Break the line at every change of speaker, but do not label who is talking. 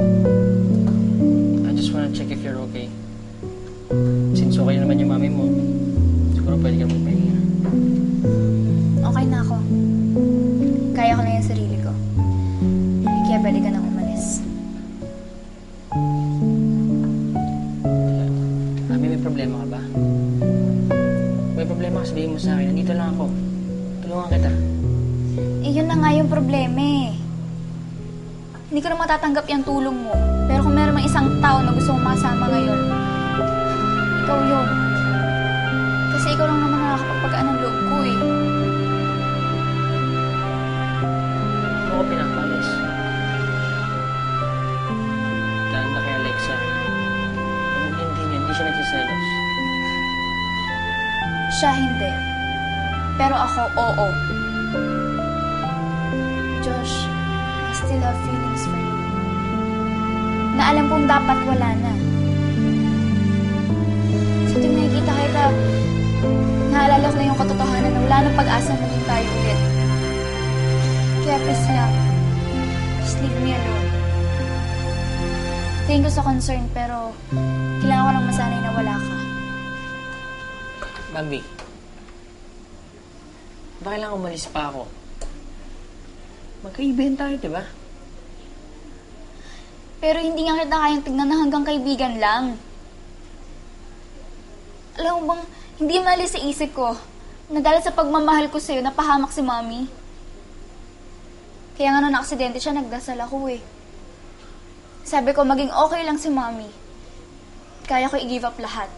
I just wanna check if you're okay. Since okay naman yung mami mo, siguro pwede ka magpahinga.
Okay na ako. Kaya ko na yung sarili ko. Kaya pwede ka na umalis.
Mami, may problema ka ba? May problema ka, sabihin mo sa akin. Nandito lang ako. Tulungan kita.
Eh, yun na nga yung problema eh. Hindi ko na matatanggap yung tulong mo. Pero kung meron mang isang tao na gusto mong makasama ngayon, ikaw yun. Kasi ikaw lang naman nakakapagpagaan ng loob ko eh.
Ano ko pinapalis? Dahil na kay Alexa. Yung hindi niya, hindi siya nagsiselos.
Siya hindi. Pero ako, oo. Josh, I still have feelings. Na alam kong dapat wala na. Sa tuwing nakikita kita, naalala ko na yung katotohanan na wala nang pag-asa maging tayo ulit. Kaya lang, just leave me alone. Thank you sa concern, pero kailangan ko lang masanay na wala ka.
Bambi, ba kailangan umalis pa ako? Magkaibigan tayo, di ba?
Pero hindi nga kita kayang tignan na hanggang kaibigan lang. Alam mo bang, hindi mali sa isip ko na dahil sa pagmamahal ko sa'yo, napahamak si Mommy. Kaya nga nung aksidente siya, nagdasal ako eh. Sabi ko, maging okay lang si Mommy. Kaya ko i-give up lahat.